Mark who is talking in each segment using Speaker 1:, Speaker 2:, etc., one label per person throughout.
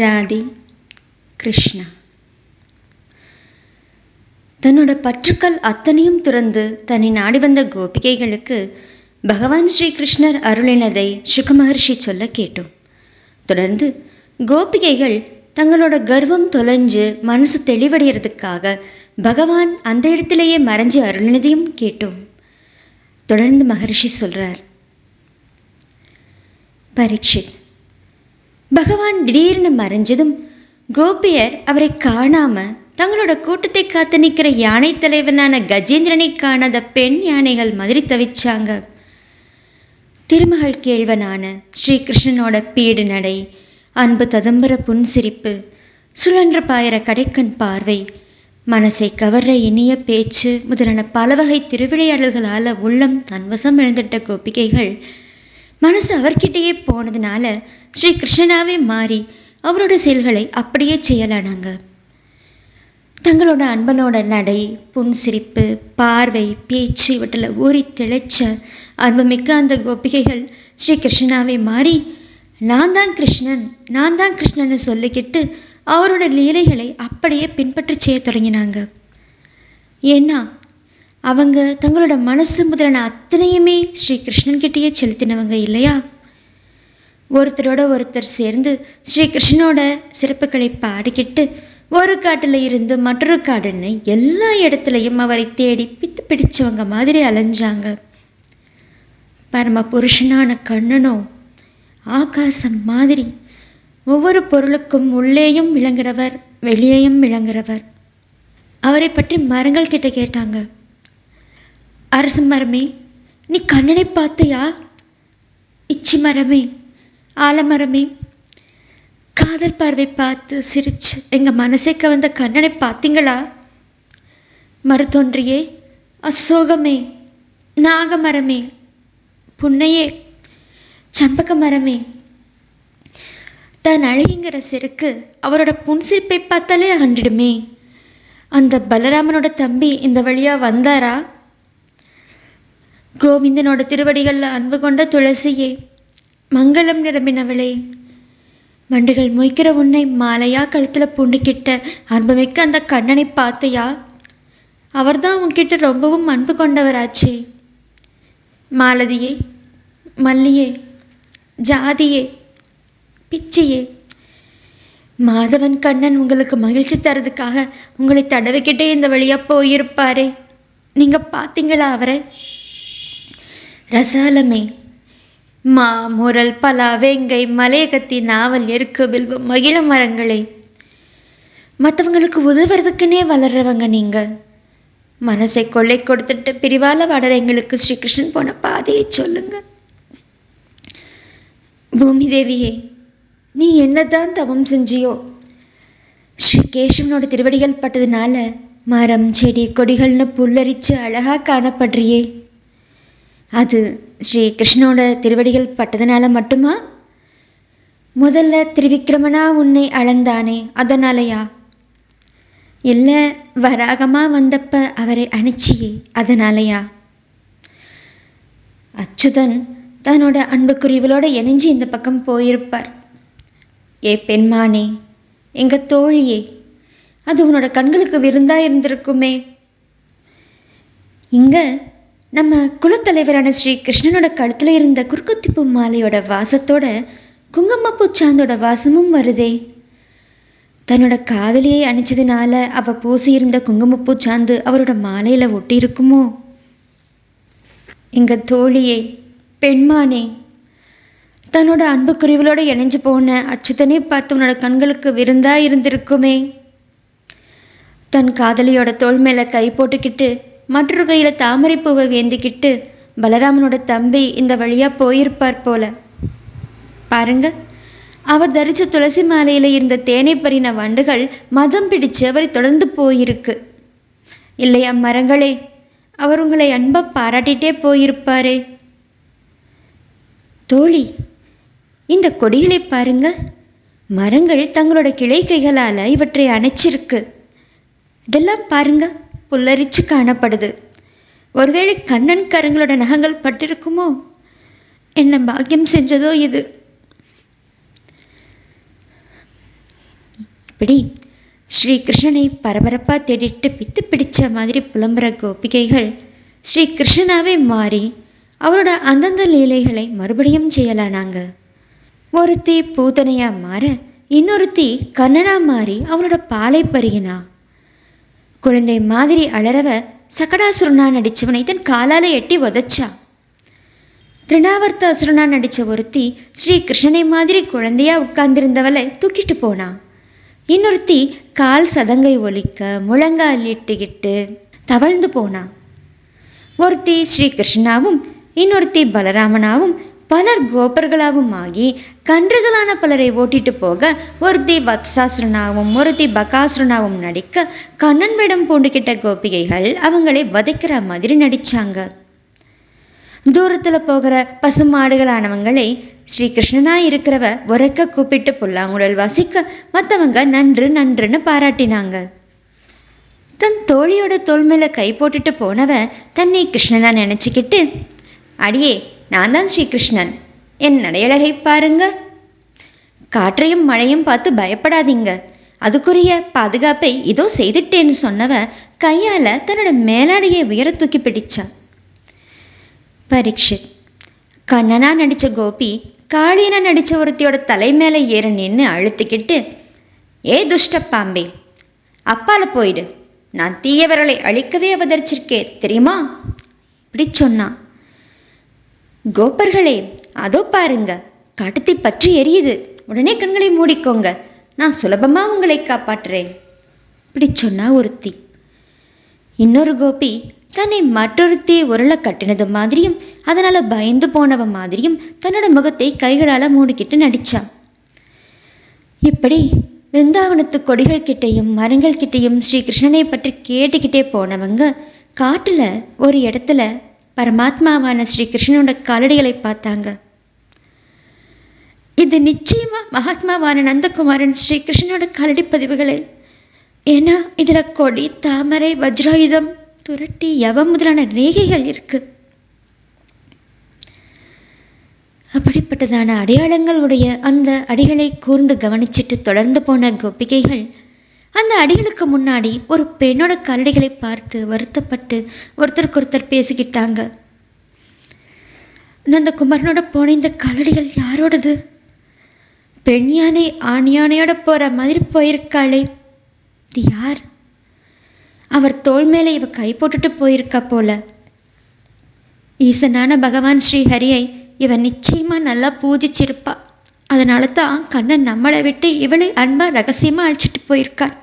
Speaker 1: ராதி கிருஷ்ணா. தன்னோட பற்றுக்கள் அத்தனையும் துறந்து தன்னை நாடி வந்த கோபிகைகளுக்கு பகவான் ஸ்ரீ கிருஷ்ணர் அருளினதை சுகமகர்ஷி சொல்ல கேட்டோம். தொடர்ந்து கோபிகைகள் தங்களோட கர்வம் தொலைஞ்சு மனசு தெளிவடைகிறதுக்காக பகவான் அந்த இடத்திலேயே மறைஞ்சு அருளினதையும் கேட்டோம். தொடர்ந்து மகர்ஷி சொல்கிறார் பரீட்சித் பகவான் திடீர்னு மறைஞ்சதும் கோபியர் அவரை காணாம தங்களோட கூட்டத்தை காத்து நிற்கிற யானை தலைவனான கஜேந்திரனை காணாத பெண் யானைகள் மாதிரி தவிச்சாங்க. திருமகள் கேழ்வனான ஸ்ரீகிருஷ்ணனோட பீடு நடை அன்பு ததம்பர புன்சிரிப்பு சுழன்று பாயிர கடைக்கண் பார்வை மனசை கவர்ற இனிய பேச்சு முதலான பல வகை திருவிளையாடல்களால் உள்ளம் தன்வசம் இழந்துட்ட கோபிகைகள் மனசு அவர்கிட்டயே போனதுனால ஸ்ரீ கிருஷ்ணனாவே மாறி அவரோட செயல்களை அப்படியே செய்யலானாங்க. தங்களோட அன்பனோட நடை புன்சிரிப்பு பார்வை பேச்சு இவற்றில் ஊறி திளைச்ச அன்புமிக்க அந்த கோபிகைகள் ஸ்ரீ கிருஷ்ணனாவே மாறி நான் தான் கிருஷ்ணன் நான் தான் கிருஷ்ணன்னு சொல்லிக்கிட்டு அவரோட லீலைகளை அப்படியே பின்பற்றி செய்ய தொடங்கினாங்க. ஏன்னா அவங்க தங்களோட மனசு முதலான அத்தனையுமே ஸ்ரீ கிருஷ்ணன்கிட்டயே செலுத்தினவங்க இல்லையா? ஒருத்தரோட ஒருத்தர் சேர்ந்து ஸ்ரீ கிருஷ்ணனோட சிறப்புகளை பாடிக்கிட்டு ஒரு காட்டில் இருந்து மற்றொரு காடுன்னு எல்லா இடத்துலையும் அவரை தேடி பித்து பிடிச்சவங்க மாதிரி அலைஞ்சாங்க. பரம புருஷனான கண்ணனோ ஆகாசம் மாதிரி ஒவ்வொரு பொருளுக்கும் உள்ளேயும் விளங்குறவர் வெளியேயும் விளங்குறவர். அவரை பற்றி மரங்கள் கிட்ட கேட்டாங்க. அரசு மரமே நீ கண்ணனை பார்த்தியா? இச்சி மரமே ஆலமரமே. காதல் பார்வை பார்த்து சிரிச்சு எங்கள் மனசை கவர்ந்த கண்ணனை பார்த்தீங்களா? மருத்தொன்றியே அசோகமே நாகமரமே. புன்னையே சம்பக மரமே தான் அழகிங்கிற செருக்கு அவரோட புன்சிரிப்பை பார்த்தாலே அகண்டிடுமே அந்த பலராமனோட தம்பி இந்த வழியாக வந்தாரா? கோவிந்தனோட திருவடிகளில் அன்பு கொண்ட துளசியே மங்களம் நிரம்பினவளே. வண்டுகள் மொய்க்கிற உன்னை மாலையா கழுத்தில் பூண்டுக்கிட்ட அன்புமிக்க அந்த கண்ணனை பார்த்தையா? அவர்தான் உன்கிட்ட ரொம்பவும் அன்பு கொண்டவராச்சே. மாலதியே மல்லியே ஜாதியே பிச்சையே. மாதவன் கண்ணன் உங்களுக்கு மகிழ்ச்சி தரதுக்காக உங்களை தடவிக்கிட்டே இந்த வழியாக போயிருப்பாரே. நீங்கள் பார்த்தீங்களா அவரை? ரசாலமே மா முரல் பலா வேங்கை மலையகத்தி நாவல் எருக்கு வில்வம் மகிழ மரங்களே. மற்றவங்களுக்கு உதவுறதுக்குன்னே வளர்றவங்க நீங்கள். மனசை கொள்ளை கொடுத்துட்டு பிரிவால வாடுற எங்களுக்கு ஸ்ரீகிருஷ்ணன் போன பாதையை சொல்லுங்க பூமி தேவியே நீ என்னதான் தவம் செஞ்சியோ? ஸ்ரீ கேஷவனோட திருவடிகள் பட்டதுனால மரம் செடி கொடிகள்னு புல்லரித்து அழகாக காணப்படுறியே. அது ஸ்ரீ கிருஷ்ணனோட திருவடிகள் பட்டதுனால மட்டுமா? முதல்ல திருவிக்கிரமனா உன்னை அளந்தானே அதனாலயா? இல்லை வராகமாக வந்தப்ப அவரை அணைச்சியே அதனாலயா? அச்சுதன் தன்னோட அன்புக்குரியவளோட இணைஞ்சு இந்த பக்கம் போயிருப்பார். ஏ பெண்மானே எங்கள் தோழியே அது உன்னோட கண்களுக்கு விருந்தாக இருந்திருக்குமே. இங்கே நம்ம குலத்தலைவரான ஸ்ரீ கிருஷ்ணனோட கழுத்தில் இருந்த குறுக்குத்திப்பு மாலையோட வாசத்தோட குங்குமப்பூ சாந்தோட வாசமும் வருதே. தன்னோட காதலியை அணிச்சதுனால அவள் பூசியிருந்த குங்குமப்பூ சாந்து அவரோட மாலையில் ஒட்டியிருக்குமோ? எங்கள் தோழியே பெண்மானே தன்னோட அன்புக்குறிவுகளோடு இணைஞ்சு போன அச்சுதனை பார்த்து உன்னோட கண்களுக்கு விருந்தா இருந்திருக்குமே. தன் காதலியோட தோல் மேலே கை போட்டுக்கிட்டு மற்றொரு கையில் தாமரைப்பூவை வேந்திக்கிட்டு பலராமனோட தம்பி இந்த வழியாக போயிருப்பார் போல. பாருங்க அவர் தரிச்ச துளசி மாலையில் இருந்த தேனை பறின வண்டுகள் மதம் பிடிச்சு அவரை தொடர்ந்து போயிருக்கு. இல்லையா மரங்களே அவர் உங்களை அன்பை பாராட்டிட்டே போயிருப்பாரே. தோழி இந்த கொடிகளை பாருங்க. மரங்கள் தங்களோட கிளை கைகளால் இவற்றை அணைச்சிருக்கு. இதெல்லாம் பாருங்கள் புல்லரிச்சு காணப்படுது. ஒருவேளை கண்ணன் கரங்களோட நகங்கள் பட்டிருக்குமோ? என்ன பாக்கியம் செஞ்சதோ இது. இப்படி ஸ்ரீகிருஷ்ணனை பரபரப்பாக தேடிட்டு பித்து பிடிச்ச மாதிரி புலம்புற கோபிகைகள் ஸ்ரீகிருஷ்ணனாவே மாறி அவரோட அந்தந்த லீலைகளை மறுபடியும் செய்யலானாங்க. ஒருத்தி பூதனையாக மாற இன்னொருத்தி கண்ணனாக மாறி அவளோட பாலை பருகினா குழந்தை மாதிரி அலறவ சகடாசுரனா நடிச்சவனை தன் காலால எட்டி உதச்சா திருணாவர்த்த அசுரனா நடித்த ஒருத்தி ஸ்ரீ கிருஷ்ணனை மாதிரி குழந்தையா உட்கார்ந்திருந்தவளை தூக்கிட்டு போனா. இன்னொருத்தி கால் சதங்கை ஒலிக்க முழங்கால் இட்டுக்கிட்டு தவழ்ந்து போனா. ஒருத்தி ஸ்ரீ கிருஷ்ணாவும் இன்னொருத்தி பலராமனாவும் பலர் கோபர்களாகவும் ஆகி கன்றுகளான பலரை ஓட்டிட்டு போக ஒருத்தி வத்சாசுரனாகவும் ஒருத்தி பகாசுரனாகவும் நடிக்க கண்ணன் வேடம் பூண்டுகிட்ட கோபிகைகள் அவங்களை வதைக்கிற மாதிரி நடித்தாங்க தூரத்தில் போகிற பசுமாடுகளானவங்களை ஸ்ரீகிருஷ்ணனாக இருக்கிறவ உறக்க கூப்பிட்டு புல்லாங்குழல் வாசிக்க மற்றவங்க நன்று நன்றுன்னு பாராட்டினாங்க. தன் தோழியோட தோல் மேலே கை போட்டுட்டு போனவ தன்னை கிருஷ்ணனா நினச்சிக்கிட்டு அடியே நான் தான் ஸ்ரீகிருஷ்ணன். என் நடையழகை பாருங்க. காற்றையும் மழையும் பார்த்து பயப்படாதீங்க. அதுக்குரிய பாதுகாப்பை இதோ செய்துட்டேன்னு சொன்னவ கையால் தன்னோட மேலாடையை உயர தூக்கி பிடிச்சா பரீட்சித் கண்ணனா நடித்த கோபி காளியனாக நடித்த ஒருத்தியோட தலை மேலே ஏற நின்று அழுத்திக்கிட்டு ஏ துஷ்ட பாம்பே அப்பால போயிடு. நான் தீயவர்களை அழிக்கவே அவதரிச்சிருக்கேன். தெரியுமா? இப்படி சொன்னான். கோப்பர்களே அதோ பாருங்க. காட்டத்தை பற்றி எரியுது. உடனே கண்களை மூடிக்கோங்க. நான் சுலபமாக உங்களை காப்பாற்றுறேன். இப்படி சொன்னா ஒருத்தி. இன்னொரு கோபி தன்னை மற்றொருத்தியை உருளை கட்டினது மாதிரியும் அதனால் பயந்து போனவ மாதிரியும் தன்னோட முகத்தை கைகளால் மூடிக்கிட்டு நடித்தான் இப்படி விருந்தாவனத்து கொடிகள் கிட்டேயும் மரங்கள் கிட்டேயும் ஸ்ரீகிருஷ்ணனை பற்றி கேட்டுக்கிட்டே போனவங்க காட்டில் ஒரு இடத்துல பரமாத்மாவான ஸ்ரீ கிருஷ்ணனோட காலடிகளை பார்த்தாங்க. இது நிச்சயமாக மகாத்மாவான நந்தகுமாரன் ஸ்ரீ கிருஷ்ணனோட காலடி பதிவுகளை. ஏன்னா இதில் கொடி தாமரை வஜ்ராயுதம் துரட்டி யவம் முதலான ரேகைகள் இருக்கு. அப்படிப்பட்டதான அடையாளங்களுடைய அந்த அடிகளை கூர்ந்து கவனிச்சிட்டு தொடர்ந்து போன கோபிகைகள் அந்த அடிகளுக்கு முன்னாடி ஒரு பெண்ணோட கரடிகளை பார்த்து வருத்தப்பட்டு ஒருத்தருக்கு ஒருத்தர் பேசிக்கிட்டாங்க அந்த குமரனோட போன இந்த கரடிகள் யாரோடது? பெண் யானை ஆண் யானையோட போகிற மாதிரி போயிருக்காளே. இது யார்? அவர் தோல் மேலே இவ கை போட்டுட்டு போயிருக்கா போல. ஈசனான பகவான் ஸ்ரீஹரியை இவன் நிச்சயமா நல்லா பூஜிச்சிருப்பா. அதனால தான் கண்ணன் நம்மளை விட்டு இவளை அன்பாக ரகசியமாக அழைச்சிட்டு போயிருக்கார்.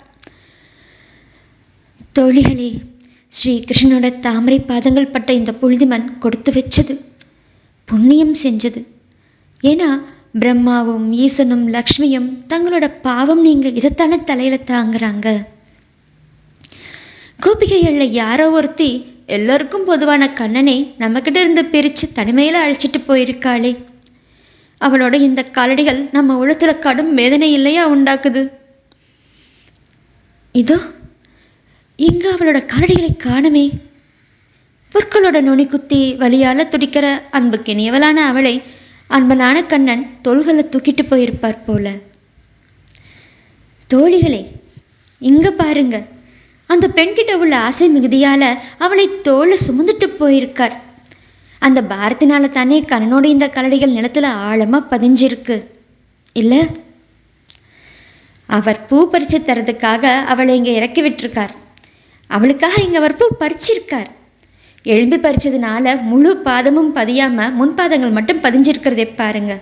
Speaker 1: தோழிகளே ஸ்ரீ கிருஷ்ணனோட தாமரை பாதங்கள் பட்ட இந்த புழுதிமன் கொடுத்து வச்சது புண்ணியம் செஞ்சது. ஏன்னா பிரம்மாவும் ஈசனும் லக்ஷ்மியும் தங்களோட பாவம் நீங்கள் இதைத்தானே தலையில் தாங்குறாங்க. கோபிகைகளில் யாரோ ஒருத்தி எல்லோருக்கும் பொதுவான கண்ணனை நம்மக்கிட்ட இருந்து பிரித்து தனிமையில் அழைச்சிட்டு போயிருக்காளே. அவளோட இந்த காலடிகள் நம்ம உலகத்தில் கடும் வேதனை இல்லையா உண்டாக்குது? இதோ இங்கே அவளோட காலடிகளை காணுமே. பொற்களோட நுனி குத்தி வலியால் துடிக்கிற அன்புக்கு இனியவளான அவளை அன்பனான கண்ணன் தோள்களை தூக்கிட்டு போயிருப்பார் போல. தோழிகளே இங்கே பாருங்க. அந்த பெண்கிட்ட உள்ள ஆசை மிகுதியால் அவளை தோலை சுமந்துட்டு போயிருக்கார். அந்த பாரத்தினால தானே கண்ணனோட இந்த கரடிகள் நிலத்தில் ஆழமாக பதிஞ்சிருக்கு. இல்லை? அவர் பூ பறித்து தரதுக்காக அவளை இங்கே இறக்கி விட்டுருக்கார். அவளுக்காக இங்கே அவர் பூ பறிச்சிருக்கார். எழும்பி பறிச்சதுனால முழு பாதமும் பதியாமல் முன்பாதங்கள் மட்டும் பதிஞ்சிருக்கிறதே பாருங்க.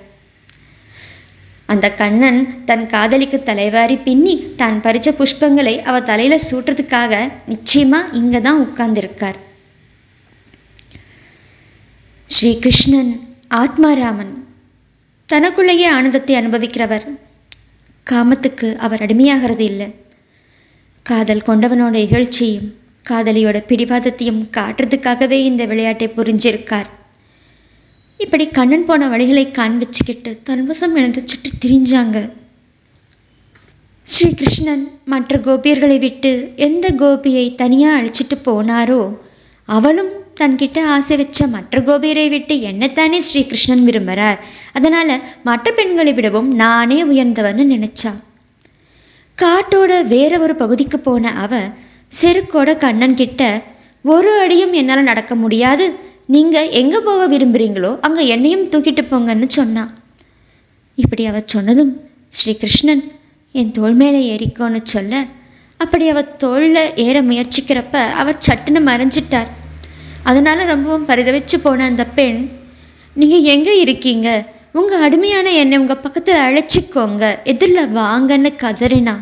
Speaker 1: அந்த கண்ணன் தன் காதலிக்கு தலைவாரி பின்னி தான் பறித்த புஷ்பங்களை அவள் தலையில் சூட்டுறதுக்காக நிச்சயமாக இங்கே தான் உட்கார்ந்திருக்கார். ஸ்ரீகிருஷ்ணன் ஆத்மாராமன். தனக்குள்ளேயே ஆனந்தத்தை அனுபவிக்கிறவர். காமத்துக்கு அவர் அடிமையாகிறது இல்லை. காதல் கொண்டவனோட இகழ்ச்சியும் காதலியோட பிடிவாதத்தையும் காட்டுறதுக்காகவே இந்த விளையாட்டை புரிஞ்சிருக்கார். இப்படி கண்ணன் போன வழிகளை காண்பிச்சுக்கிட்டு தன்வசம் எழுந்துச்சுட்டு திரிஞ்சாங்க. ஸ்ரீ கிருஷ்ணன் மற்ற கோபியர்களை விட்டு எந்த கோபியை தனியாக அழைச்சிட்டு போனாரோ அவளும் தன்கிட்ட ஆசை வச்ச மற்ற கோபியரை விட்டு என்னத்தானே ஸ்ரீகிருஷ்ணன் விரும்புகிறார்? அதனால் மற்ற பெண்களை விடவும் நானே உயர்ந்தவன்னு நினச்சா? காட்டோட வேற ஒரு பகுதிக்கு போன அவ செருக்கோட கண்ணன் கிட்ட ஒரு அடியும் என்னால் நடக்க முடியாது. நீங்கள் எங்கே போக விரும்புகிறீங்களோ அங்கே என்னையும் தூக்கிட்டு போங்கன்னு சொன்னான் இப்படி அவ சொன்னதும் ஸ்ரீகிருஷ்ணன் என் தோல் மேலே ஏறிக்கோன்னு சொல்ல. அப்படி அவ தோளில் ஏற முயற்சிக்கிறப்ப அவர் சட்டுன்னு மறைஞ்சிட்டார். அதனால் ரொம்பவும் பரிதவிச்சு போன அந்த பெண் நீங்கள் எங்கே இருக்கீங்க? உங்கள் அடிமையான என்னை உங்கள் பக்கத்தில் அழைச்சிக்கோங்க. எதிரில் வாங்கன்னு கதறினா.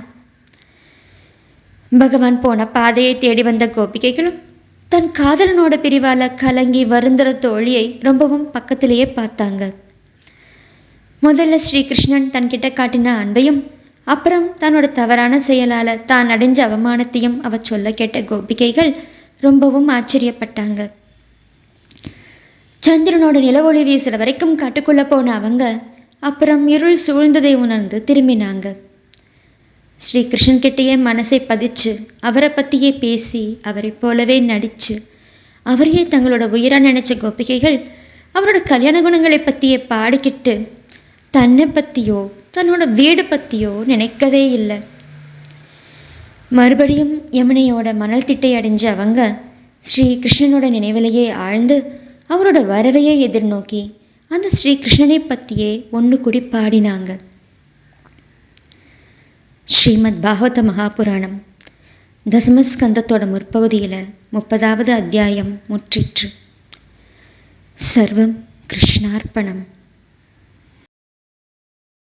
Speaker 1: பகவான் போன பாதையை தேடி வந்த கோபிகைகளும் தன் காதலனோட பிரிவால் கலங்கி வருந்துற தோழியை ரொம்பவும் பக்கத்திலேயே பார்த்தாங்க. முதல்ல ஸ்ரீகிருஷ்ணன் தன்கிட்ட காட்டின அன்பையும் அப்புறம் தன்னோட தவறான செயலால் தான் அடைஞ்ச அவமானத்தையும் அவ சொல்ல கேட்ட கோபிகைகள் ரொம்பவும் ஆச்சரியப்பட்டாங்க. சந்திரனோட நிலவொளி வீசுற வரைக்கும் காட்டுக்குள்ளே போன அவங்க அப்புறம் இருள் சூழ்ந்ததை உணர்ந்து திரும்பினாங்க. ஸ்ரீ கிருஷ்ணன்கிட்டயே மனசை பதிச்சு அவரை பற்றியே பேசி அவரை போலவே நடித்து அவரையே தங்களோட உயிராக நினச்ச கோபிகைகள் அவரோட கல்யாண குணங்களை பற்றியே பாடிக்கிட்டு தன்னை பற்றியோ தன்னோட வீடு பற்றியோ நினைக்கவே இல்லை. மறுபடியும் யமுனையோட மணல் திட்டை அடைஞ்ச அவங்க ஸ்ரீ கிருஷ்ணனோட நினைவிலேயே ஆழ்ந்து அவரோட வரவையை எதிர்நோக்கி அந்த ஸ்ரீ கிருஷ்ணனை பற்றியே ஒன்று கூடி பாடினாங்க. ஸ்ரீமத் பாகவத மகாபுராணம் தசமஸ்கந்தத்தோட முற்பகுதியில் முப்பதாவது அத்தியாயம் முற்றிற்று. சர்வம் கிருஷ்ணார்ப்பணம்.